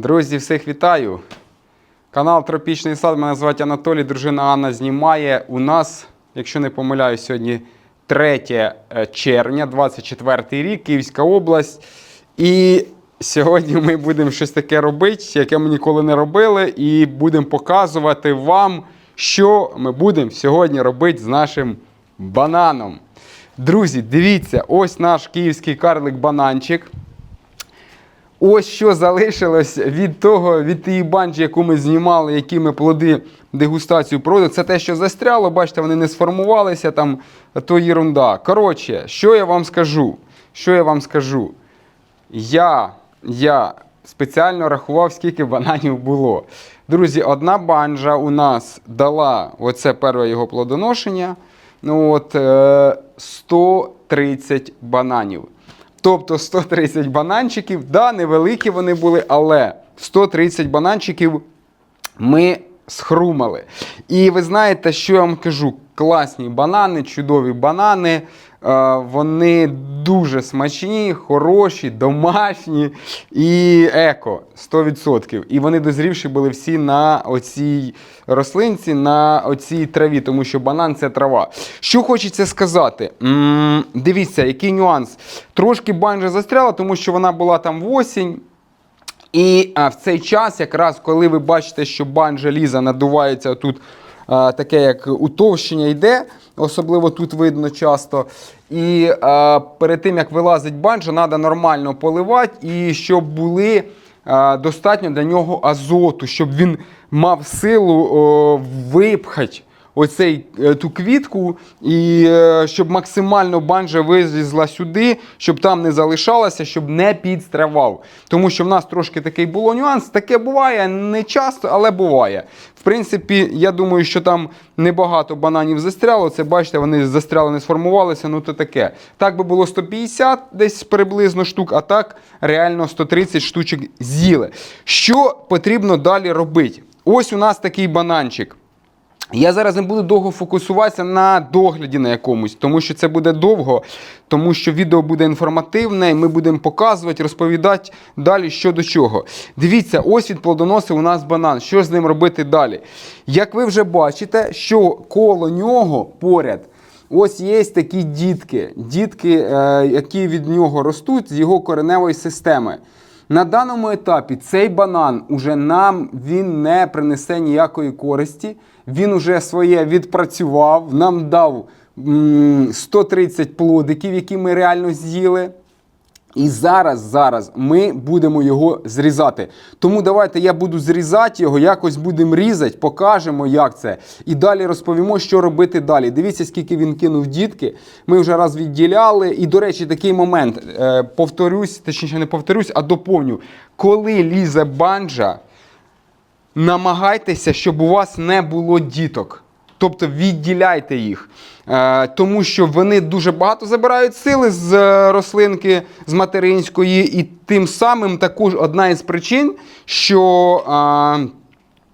Друзі, всіх вітаю! Канал Тропічний сад. Мене звати Анатолій, дружина Анна знімає. У нас, якщо не помиляюсь, сьогодні 3 е, червня, 24 рік, Київська область. І сьогодні ми будемо щось таке робити, яке ми ніколи не робили, і будемо показувати вам, що ми будемо сьогодні робити з нашим бананом. Друзі, дивіться, ось наш київський карлик-бананчик. Ось що залишилось від того, від тієї банджі, яку ми знімали, які ми плоди дегустацію проводили. Це те, що застряло, бачите, вони не сформувалися, там то єрунда. Коротше, що я вам скажу? Що я вам скажу? Я, я спеціально рахував, скільки бананів було. Друзі, одна банджа у нас дала оце перше його плодоношення. Ну от, е, 130 бананів. Тобто 130 бананчиків, да, невеликі вони були, але 130 бананчиків ми схрумали. І ви знаєте, що я вам кажу? Класні банани, чудові банани. Е, Вони дуже смачні, хороші, домашні і еко 100%. І вони дозрівші були всі на оцій рослинці, на оцій траві, тому що банан це трава. Що хочеться сказати? М, Дивіться, який нюанс. Трошки банжа застряла, тому що вона була там в осінь. І а, в цей час, якраз коли ви бачите, що банджа ліза надувається тут таке, як утовщення йде, особливо тут видно часто. І е, перед тим як вилазить банджа, треба нормально поливати, і щоб були а, достатньо для нього азоту, щоб він мав силу випхати оцей, е, ту квітку, і е, щоб максимально банжа вилізла сюди, щоб там не залишалася, щоб не підстравав. Тому що в нас трошки такий було нюанс. Таке буває не часто, але буває. В принципі, я думаю, що там небагато бананів застряло. Це бачите, вони застряли, не сформувалися. Ну то таке. Так би було 150 десь приблизно штук, а так реально 130 штучок з'їли. Що потрібно далі робити? Ось у нас такий бананчик. Я зараз не буду довго фокусуватися на догляді на якомусь, тому що це буде довго, тому що відео буде інформативне, і ми будемо показувати, розповідати далі що до чого. Дивіться, ось від плодоносив у нас банан. Що з ним робити далі? Як ви вже бачите, що коло нього поряд. Ось є такі дітки, дітки, е, які від нього ростуть з його кореневої системи. На даному етапі цей банан уже нам він не принесе ніякої користі. Він уже своє відпрацював, нам дав 130 плодиків, які ми реально з'їли. І зараз, зараз ми будемо його зрізати. Тому давайте я буду зрізати його, якось будемо різати, покажемо, як це. І далі розповімо, що робити далі. Дивіться, скільки він кинув дітки. Ми вже раз відділяли. І, до речі, такий момент. Е, повторюсь, точніше, не повторюсь, а доповню. Коли лізе банджа, намагайтеся, щоб у вас не було діток. Тобто відділяйте їх, Е, тому що вони дуже багато забирають сили з е, рослинки, з материнської, і тим самим також одна із причин, що е,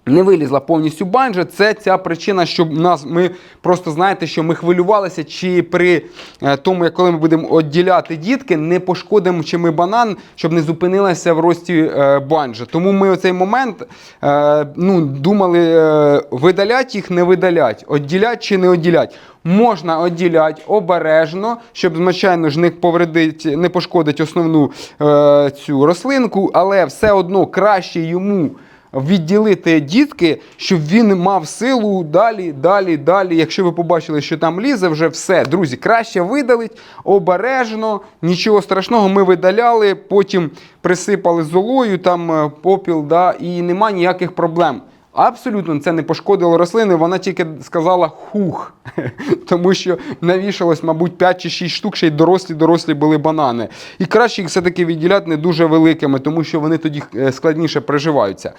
не вилізла повністю банджа, це ця причина, щоб нас ми просто знаєте, що ми хвилювалися, чи при е, тому, як коли ми будемо відділяти дітки, не пошкодимо чи ми банан, щоб не зупинилася в рості е, банджа. Тому ми оцей момент е, ну, думали, видалять їх, не видалять, відділять чи не відділять. Можна відділяти обережно, щоб, звичайно ж, не повредить, не пошкодить основну е, цю рослинку, але все одно краще йому відділити дітки, щоб він мав силу далі, далі, далі. Якщо ви побачили, що там лізе, вже все. Друзі, краще видалить обережно, нічого страшного. Ми видаляли, потім присипали золою, там е, попіл, да, і нема ніяких проблем. Абсолютно це не пошкодило рослини, вона тільки сказала хух, тому що навішалось, мабуть, 5 чи 6 штук, ще й дорослі дорослі були банани. І краще їх все-таки відділяти не дуже великими, тому що вони тоді е, складніше приживаються.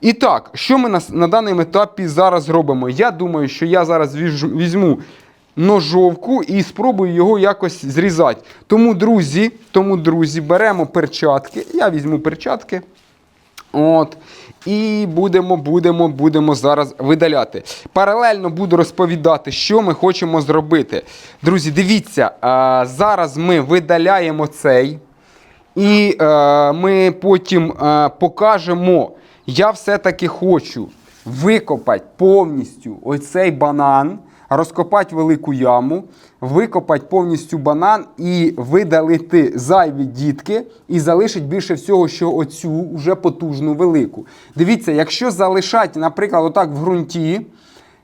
І так, що ми на, на даному етапі зараз робимо? Я думаю, що я зараз візьму ножовку і спробую його якось зрізати. Тому, друзі, тому, друзі, беремо перчатки. Я візьму перчатки. От. І будемо, будемо, будемо зараз видаляти. Паралельно буду розповідати, що ми хочемо зробити. Друзі, дивіться, зараз ми видаляємо цей. І е, ми потім е, покажемо. Я все-таки хочу викопати повністю оцей банан, розкопати велику яму, викопати повністю банан і видалити зайві дітки, і залишити більше всього, що оцю вже потужну велику. Дивіться, якщо залишати, наприклад, отак в ґрунті.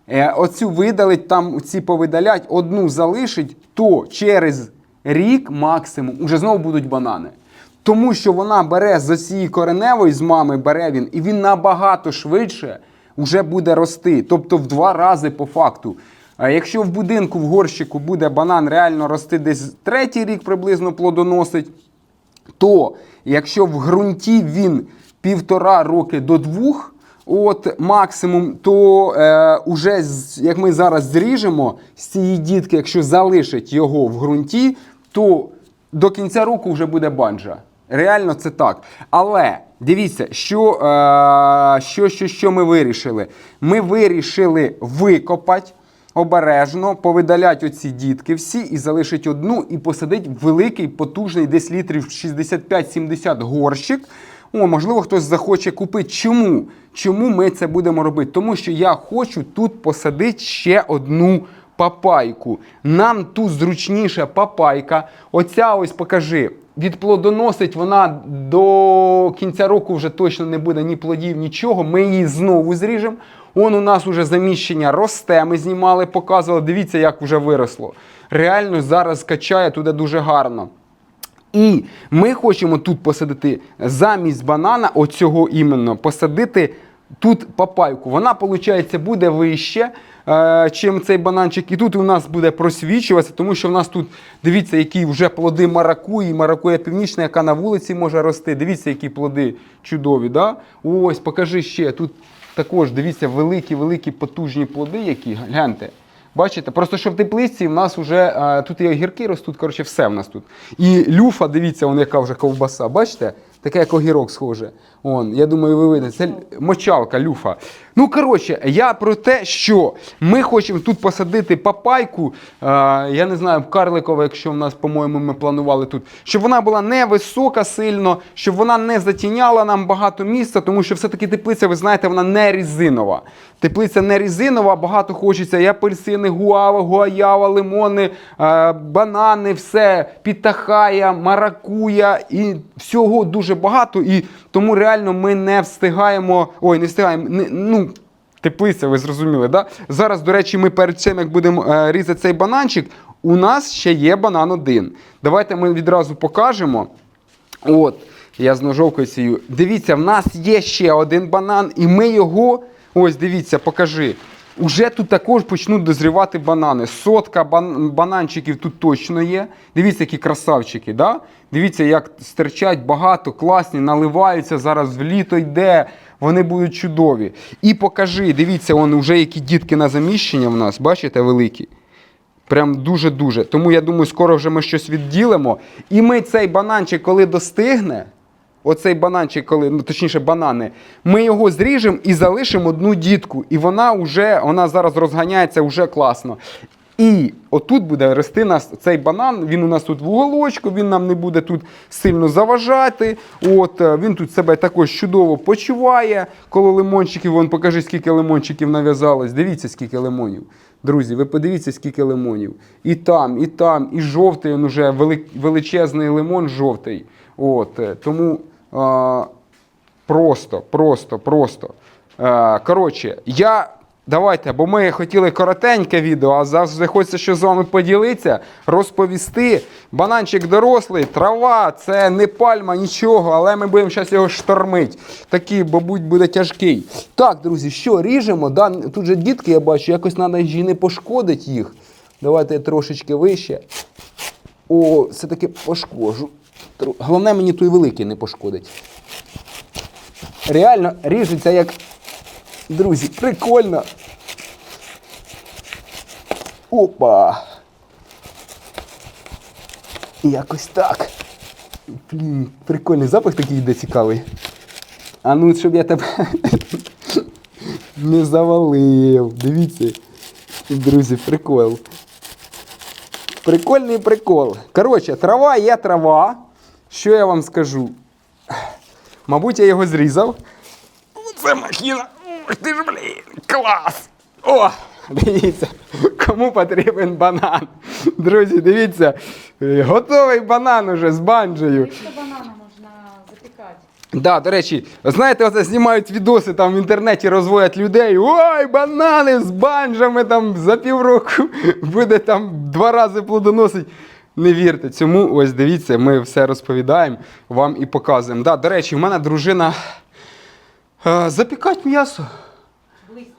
Е, Оцю видалить, там ці повидалять, одну залишить, то через рік максимум уже знову будуть банани. Тому що вона бере з цієї кореневої, з мами бере він, і він набагато швидше вже буде рости. Тобто в два рази по факту. Якщо в будинку, в горщику буде банан реально рости десь третій рік приблизно плодоносить, то якщо в ґрунті він півтора роки до двох, от максимум, то е, уже як ми зараз зріжемо з цієї дітки, якщо залишить його в ґрунті, то до кінця року вже буде банджа. Реально це так. Але дивіться, що, е, що, що, що ми вирішили? Ми вирішили викопати обережно повидалять оці дітки всі і залишить одну, і посадить великий, потужний, десь літрів 65-70 горщик. О, можливо, хтось захоче купити. Чому? Чому ми це будемо робити? Тому що я хочу тут посадити ще одну папайку. Нам тут зручніша папайка. Оця ось покажи. Відплодоносить вона до кінця року вже точно не буде ні плодів, нічого. Ми її знову зріжемо. Он у нас уже заміщення росте. Ми знімали, показували. Дивіться, як вже виросло. Реально зараз качає туди дуже гарно. І ми хочемо тут посадити замість банана, оцього іменно, посадити тут папайку. Вона, виходить, буде вище, е, чим цей бананчик. І тут у нас буде просвічуватися, тому що в нас тут, дивіться, які вже плоди маракуї, маракуя північна, яка на вулиці може рости. Дивіться, які плоди чудові. Да? Ось, покажи ще. Тут також, дивіться, великі-великі потужні плоди, які, гляньте. Бачите, просто що в теплиці в нас вже е, тут і огірки ростуть, коротше, все в нас тут. І люфа, дивіться, вон яка вже ковбаса. Бачите? Таке як огірок схоже. Он, я думаю, ви видите. Це мочалка, люфа. Ну, коротше, я про те, що ми хочемо тут посадити папайку. Е, я не знаю, карликова, якщо в нас, по-моєму, ми планували тут, щоб вона була не висока сильно, щоб вона не затіняла нам багато місця, тому що все-таки теплиця, ви знаєте, вона не резинова. Теплиця не резинова, багато хочеться і апельсини, гуава, гуаява, лимони, е, банани, все, пітахая, маракуя і всього дуже багато. І тому реально ми не встигаємо. Ой, не встигаємо. Не, ну, теплиця, ви зрозуміли, да? Зараз, до речі, ми перед цим, як будемо е, різати цей бананчик, у нас ще є банан один. Давайте ми відразу покажемо. От, я з ножовкою цією. Дивіться, в нас є ще один банан, і ми його. Ось, дивіться, покажи. Уже тут також почнуть дозрівати банани. Сотка бан- бананчиків тут точно є. Дивіться, які красавчики. Да? Дивіться, як стирчать багато, класні, наливаються зараз в літо йде. Вони будуть чудові. І покажи, дивіться, вон вже які дітки на заміщення в нас, бачите, великі. Прям дуже-дуже. Тому я думаю, скоро вже ми щось відділимо. І ми цей бананчик, коли достигне, оцей бананчик, коли, ну точніше, банани, ми його зріжемо і залишимо одну дітку. І вона вже, вона зараз розганяється вже класно. І отут буде рости нас цей банан. Він у нас тут в уголочку, він нам не буде тут сильно заважати. От е, він тут себе також чудово почуває. Коли лимончиків, вон покажи, скільки лимончиків нав'язалось. Дивіться, скільки лимонів. Друзі, ви подивіться, скільки лимонів. І там, і там, і жовтий він уже величезний лимон жовтий. От, е, тому а, просто, просто, просто. Е, коротше, я. Давайте, бо ми хотіли коротеньке відео, а завжди хочеться що з вами поділитися, розповісти. Бананчик дорослий, трава, це не пальма, нічого, але ми будемо зараз його штормити. Такий, мабуть, буде тяжкий. Так, друзі, що, ріжемо? Да? Тут же дітки, я бачу, якось треба ж не пошкодити їх. Давайте трошечки вище. О, все-таки пошкоджу. Головне, мені той великий не пошкодить. Реально ріжеться як. Друзі, прикольно. Опа. Якось так. Блін, прикольний запах такий йде цікавий. А ну, щоб я тебе не завалив. Дивіться. Друзі, прикол. Прикольний прикол. Коротше, трава є трава. що я вам скажу? Мабуть, я його зрізав. Оце махіна. Ух ти ж, блін, клас! О, дивіться, кому потрібен банан. Друзі, дивіться, е, готовий банан уже з банджею. Банана можна запікати. Да, до речі, знаєте, оце знімають відоси там в інтернеті, розводять людей. Ой, банани з банджами там за півроку буде там два рази плодоносить. Не вірте цьому, ось дивіться, ми все розповідаємо вам і показуємо. Да, до речі, в мене дружина е, запікать м'ясо. Близько.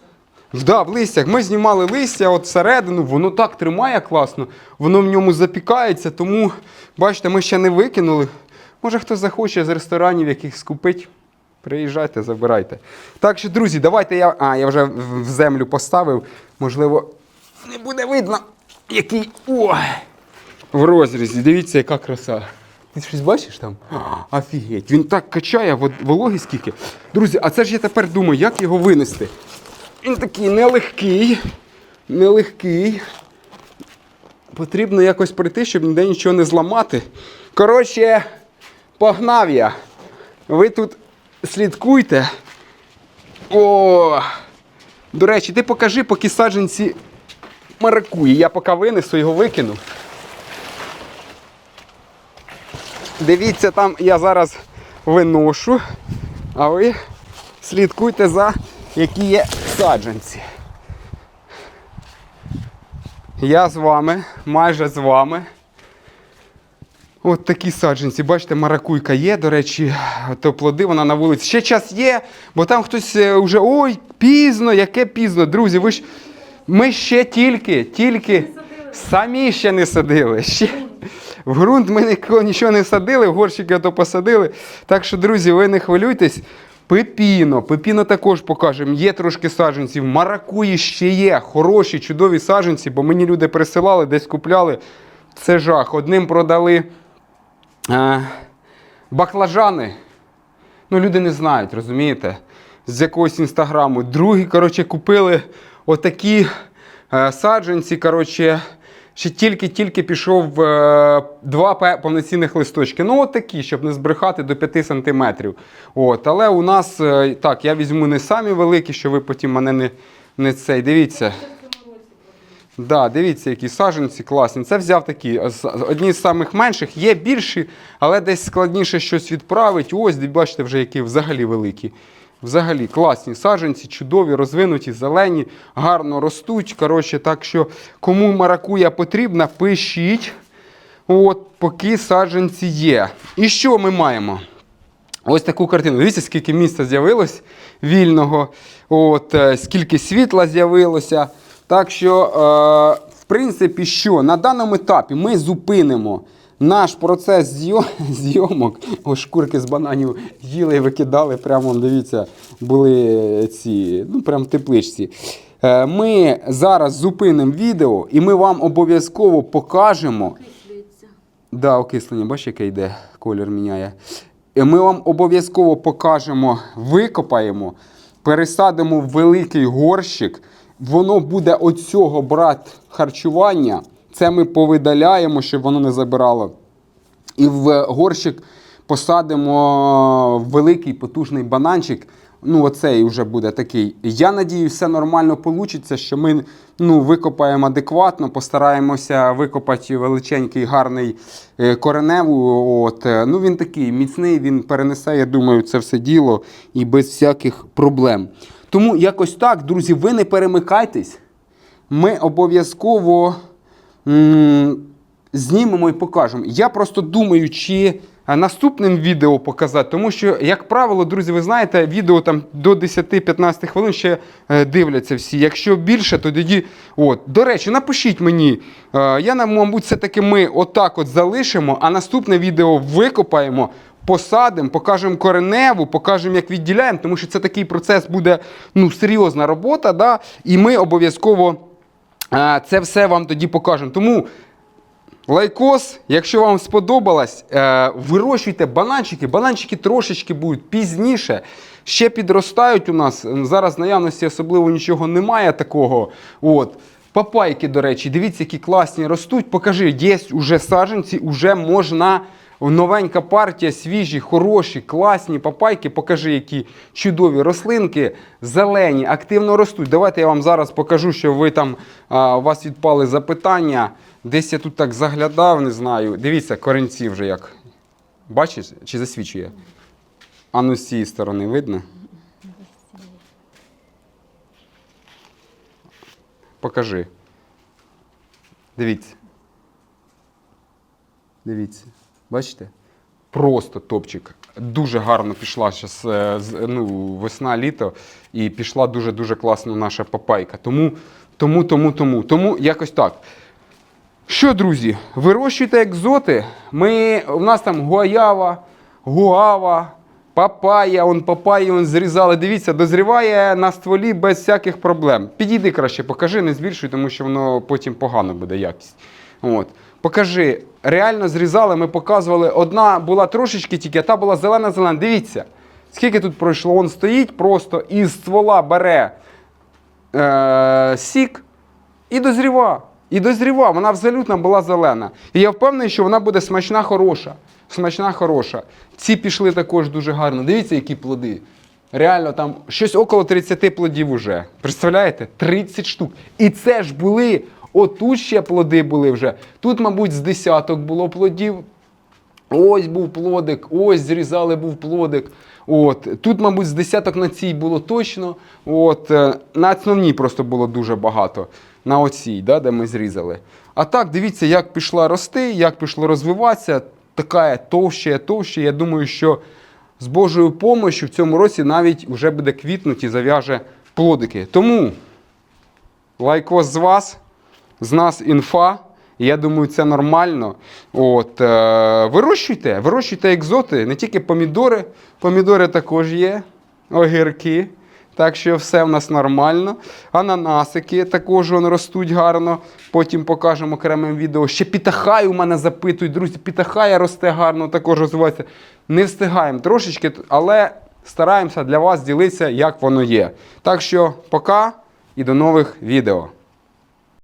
Да, в листях. Ми знімали листя от всередину, воно так тримає класно, воно в ньому запікається, тому, бачите, ми ще не викинули. Може, хтось захоче з ресторанів якихось купити. Приїжджайте, забирайте. Так що, друзі, давайте я. А, я вже в в землю поставив. Можливо, не буде видно, який. Ой! В розрізі. Дивіться, яка краса. Ти щось бачиш там? Офігеть. Він так качає вологи скільки. Друзі, а це ж я тепер думаю, як його винести. Він такий нелегкий, нелегкий. Потрібно якось прийти, щоб ніде нічого не зламати. Коротше, погнав я. Ви тут слідкуйте. О! До речі, ти покажи, поки саджанці маракуї. Я поки винесу, його викину. Дивіться, там я зараз виношу, а ви слідкуйте за які є саджанці. Я з вами, майже з вами. От такі саджанці. Бачите, маракуйка є, до речі, то плоди вона на вулиці. Ще час є, бо там хтось е, вже ой, пізно, яке пізно. Друзі, ви ж ми ще тільки, тільки самі ще не садили. Ще в ґрунт ми нікого нічого не садили, в горщики то посадили. Так що, друзі, ви не хвилюйтесь. Пепіно, пепіно також покажемо. Є трошки саджанців. Маракуї ще є. Хороші, чудові саджанці, бо мені люди присилали, десь купляли. Це жах. Одним продали е, баклажани. Ну, люди не знають, розумієте? З якогось інстаграму. Другі, коротше, купили отакі е, саджанці. Коротше, ще тільки-тільки пішов е, два повноцінних листочки. Ну, от такі, щоб не збрехати до 5 сантиметрів. От, але у нас, е, так, я візьму не самі великі, що ви потім мене не, не цей. Дивіться. Да, дивіться, які саджанці класні. Це взяв такі, одні з самих менших, є більші, але десь складніше щось відправити. Ось, бачите, вже які взагалі великі. Взагалі класні саджанці, чудові, розвинуті, зелені, гарно ростуть. Коротше, так що, кому маракуя потрібна, пишіть. От, поки саджанці є. І що ми маємо? Ось таку картину. Дивіться, скільки місця з'явилось вільного, от, е, скільки світла з'явилося. Так що, е, в принципі, що на даному етапі ми зупинимо наш процес зйомок. Ось шкурки з бананів їли і викидали. Прямо, дивіться, були ці, ну, прям тепличці. Е, Ми зараз зупинимо відео і ми вам обов'язково покажемо. Окислюється. Да, окислення, бачиш, яке йде, колір міняє. І ми вам обов'язково покажемо, викопаємо, пересадимо в великий горщик. Воно буде от цього брати харчування. Це ми повидаляємо, щоб воно не забирало. І в горщик посадимо великий потужний бананчик. Ну, оцей вже буде такий. Я надію, все нормально вийде, що ми ну, викопаємо адекватно, постараємося викопати величенький, гарний е, кореневу. От. Ну, він такий міцний, він перенесе, я думаю, це все діло і без всяких проблем. Тому якось так, друзі, ви не перемикайтесь. Ми обов'язково знімемо і покажемо. Я просто думаю, чи е, наступним відео показати, тому що, як правило, друзі, ви знаєте, відео там до 10-15 хвилин ще е, дивляться всі. Якщо більше, то тоді. От. До речі, напишіть мені. Е, Я, мабуть, все-таки ми отак от залишимо, а наступне відео викопаємо. Посадимо, покажемо кореневу, покажемо, як відділяємо, тому що це такий процес буде ну, серйозна робота, да? і ми обов'язково це все вам тоді покажемо. Тому лайкос, якщо вам сподобалось, е, вирощуйте бананчики. Бананчики трошечки будуть пізніше. Ще підростають у нас. Зараз в наявності особливо нічого немає такого. От. Папайки, до речі, дивіться, які класні ростуть. Покажи, є вже саджанці, вже можна Новенька партія, свіжі, хороші, класні папайки. Покажи, які чудові рослинки, зелені, активно ростуть. Давайте я вам зараз покажу, що ви там а, у вас відпали запитання. Десь я тут так заглядав, не знаю. Дивіться, корінці вже як. Бачиш, чи засвічує? А ну з цієї сторони видно? Покажи. Дивіться. Дивіться. Бачите? Просто топчик. Дуже гарно пішла щас, е, ну, весна, літо, і пішла дуже-дуже класно наша папайка. Тому, тому, тому, тому. Тому якось так. Що, друзі, вирощуйте екзоти. Ми, у нас там гуаява, гуава, папая, он папаї он зрізали. Дивіться, дозріває на стволі без всяких проблем. Підійди краще, покажи, не збільшуй, тому що воно потім погано буде якість. От. Покажи, реально зрізали, ми показували. Одна була трошечки тільки, а та була зелена-зелена. Дивіться, скільки тут пройшло. Он стоїть просто із ствола бере е- сік і дозріва. І дозріва, вона абсолютно була зелена. І я впевнений, що вона буде смачна, хороша. Смачна, хороша. Ці пішли також дуже гарно. Дивіться, які плоди. Реально, там щось около 30 плодів уже. Представляєте? 30 штук. І це ж були, отут ще плоди були вже. Тут, мабуть, з десяток було плодів. Ось був плодик, ось зрізали був плодик. От. Тут, мабуть, з десяток на цій було точно. От. е, На основній просто було дуже багато. На оцій, да, де ми зрізали. А так, дивіться, як пішла рости, як пішло розвиватися. Така товще, товще. Я думаю, що з Божою допомогою в цьому році навіть вже буде квітнути і зав'яже плодики. Тому лайкос з вас, з нас інфа. Я думаю, це нормально. От, е, вирощуйте, вирощуйте екзоти, не тільки помідори. Помідори також є, огірки. Так що все в нас нормально. Ананасики також вон, ростуть гарно. Потім покажемо окремим відео. Ще пітахай у мене запитують, друзі, пітахая росте гарно, також розвивається. Не встигаємо трошечки, але стараємося для вас ділитися, як воно є. Так що пока і до нових відео.